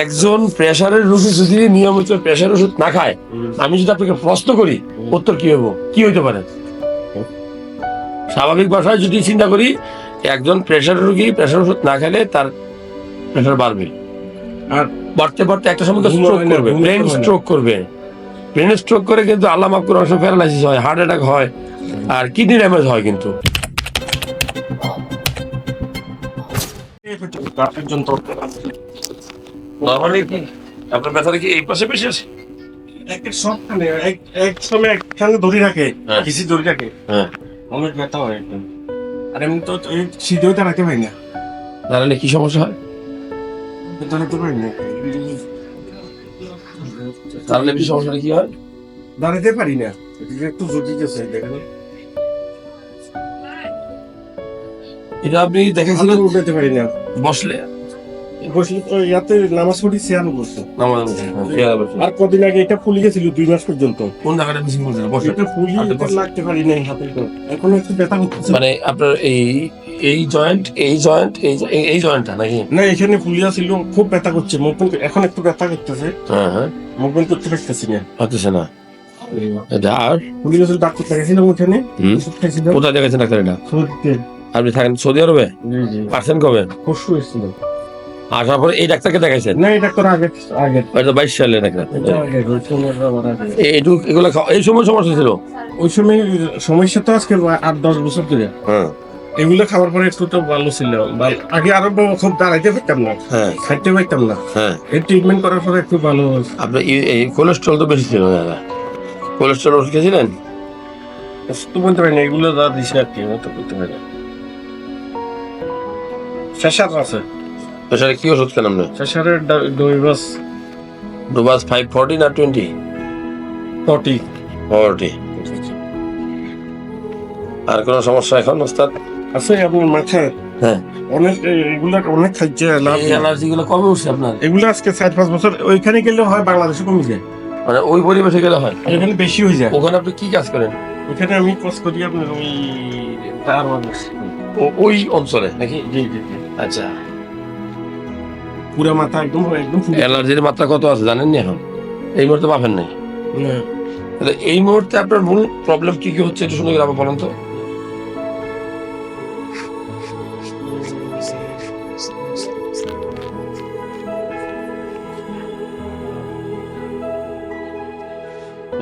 একজন প্রেশারের রোগী যদি নিয়মিত প্রেশার ওষুধ না খায় আমি যদি আপনাকে প্রশ্ন করি উত্তর কি হব? কি হইতে পারে? স্বাভাবিক ভাষায় যদি চিন্তা করি একজন প্রেশার রোগী প্রেশার ওষুধ না খেলে তার প্রেশার বাড়বে। আর বাড়তে বাড়তে একটা সময় স্ট্রোক করবে ব্রেন স্ট্রোক করবে ব্রেন স্ট্রোক করে কিন্তু আল্লাহ মাফ করে অংশ প্যারালাইসিস হয় হার্ট অ্যাটাক হয় আর কিডনি ড্যামেজ হয় কিন্তু। নর্মালি কি? আপনার ব্যথাটা কি এই পাশে বেশি আছে? এক সবখানে এক এক সময় একখানে ধরে রাখে হ্যাঁ। কিছু ধরে রাখে। হ্যাঁ। অনেক ব্যথা হয় একদম। আর এমনি তো দাঁড়াতে পারি না। দাঁড়ালে কি সমস্যা হয়? দাঁড়াতে পারি না। দাঁড়ালে বেশি সমস্যাটা কি হয়? দাঁড়াতে পারি না। একটু জটিল আছে দেখেন। এটা আপনি দেখেছিলেন? উঠাতে পারি না। বসলে? বসলে ইয়াতে নামাজ পড়ি চেয়ার বসছে আমাদের আর কদিন আগে এটা ফুলে গেছিল দুই মাস পর্যন্ত। কোন জায়গাটা বেশি বলছিল বসে। এটা ফুলি লাগতে পারি না হাতে এখন একটু ব্যথা হচ্ছে মানে আপনার এই এই জয়েন্ট এই জয়েন্ট এই এই- এই জয়েন্টটা নাকি? না এখানে ফুলিয়া ছিল খুব ব্যথা করছে। মুভমেন্ট এখন একটু ব্যথা করতেছে। হ্যাঁ হ্যাঁ। করতে পারতেছি না। হতেছে না। আর? ডাক্তার দেখাইছিলাম ওখানে। কোথায় ডাক্তার এটা? আপনি থাকেন সৌদি আরবে? পার্সেন্ট কবে? পরশু এসেছিল। আসার পরে এই ডাক্তারকে দেখাইছেন? না এই ডাক্তার আগে আগে। হয়তো বাইশ সালে ডাক্তার। এটা আবার এগুলো এই সময় সমস্যা ছিল? ওই সময় সমস্যা তো আজকে আট দশ বছর ধরে। হ্যাঁ। এগুলো খাওয়ার পরে একটু তো ভালো ছিল। আগে আরও খুব দাঁড়াইতে পারতাম না। হ্যাঁ। খাইতে পারতাম না। হ্যাঁ। এই ট্রিটমেন্ট করার পরে একটু ভালো। আপনার এই- কোলেস্ট্রল তো বেশি ছিল দাদা। কোলেস্ট্রল ওষুধ খেয়েছিলেন? তো বলতে পারি না এগুলো যা দিছে আর কি মতো করতে পারি না। শেষার আছে। প্রেশারে কি ওষুধ খেলাম না শেষারের ডোইবাস ডোবাস ফাইভ ফর্টি না টোয়েন্টি ফর্টি ফর্টি আর কোনো সমস্যা এখন ওস্তাদ? আছে আপনার মাথায় হ্যাঁ। অনেক এগুলা অনেক খাইছে অ্যালার্জি গুলো কবে উঠছে আপনার? এগুলো আজকে চার পাঁচ বছর ওইখানে গেলে হয় বাংলাদেশে কমে যায়। মানে ওই পরিবেশে গেলে হয়? আর এখানে বেশি হয়ে যায়। ওখানে আপনি কি কাজ করেন? ওখানে আমি কস করি আপনার ওই ওই অঞ্চলে নাকি? জি জি জি। আচ্ছা। পুরা মাথা একদম একদম অ্যালার্জির মাত্রা কত আছে জানেন নি এখন? এই মুহূর্তে পাবেন নাই। না, তাহলে এই মুহূর্তে আপনার মূল প্রবলেম কি কি হচ্ছে একটু শুনে গেলে বলেন তো।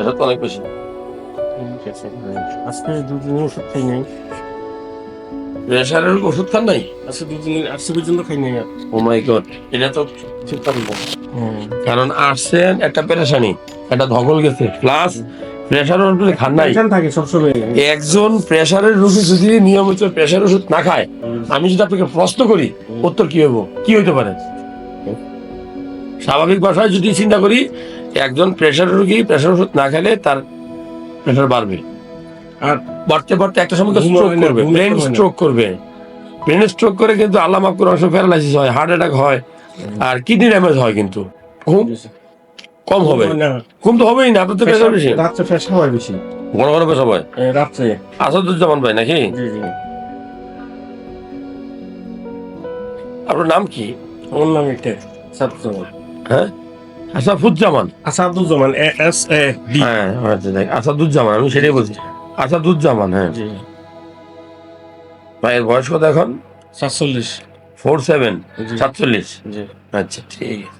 এটা তো অনেক বেশি। আজকে দুদিন ওষুধ খাই নাই। প্রেশারের ওষুধ খান নাই? আজকে দুদিন আজকে পর্যন্ত খাই নাই ও মাই গড। এটা তো ঠিক কারণ আসছেন একটা পেরেশানি একটা ধকল গেছে। প্লাস প্রেশার ওষুধ খান নাই। থাকে সবসময়। একজন প্রেশারের রোগী যদি নিয়মিত প্রেশার ওষুধ না খায় আমি যদি আপনাকে প্রশ্ন করি উত্তর কি হব কি হইতে পারে? স্বাভাবিক ভাষায় যদি চিন্তা করি একজন প্রেশার রোগী প্রেশার ওষুধ না খেলে তার প্রেশার বাড়বে। আর বাড়তে বাড়তে একটা সময় স্ট্রোক করবে ব্রেন স্ট্রোক করবে। ব্রেন স্ট্রোক করে কিন্তু আল্লাহ মাফ করে অংশ প্যারালাইসিস হয় হার্ট অ্যাটাক হয় আর কিডনি ড্যামেজ হয় কিন্তু। কম হবে। তো হবেই না আপনার তো বেশি। রাত্রে হয় বেশি। ঘন পেশাব হয়। রাত্রে। আসাদুজ্জামান ভাই নাকি? আপনার নাম কি? ওর নাম এটা সাদুজ্জামান হ্যাঁ? Asafuzzaman Asaduzzaman S A D হ্যাঁ আচ্ছা আসাদুজ্জামান আমি সেটাই বলছি। আসাদুজ্জামান হ্যাঁ। জি। ভাইয়ের বয়স কত এখন? সাতচল্লিশ। ফোর সেভেন সাতচল্লিশ। জি। আচ্ছা ঠিক আছে।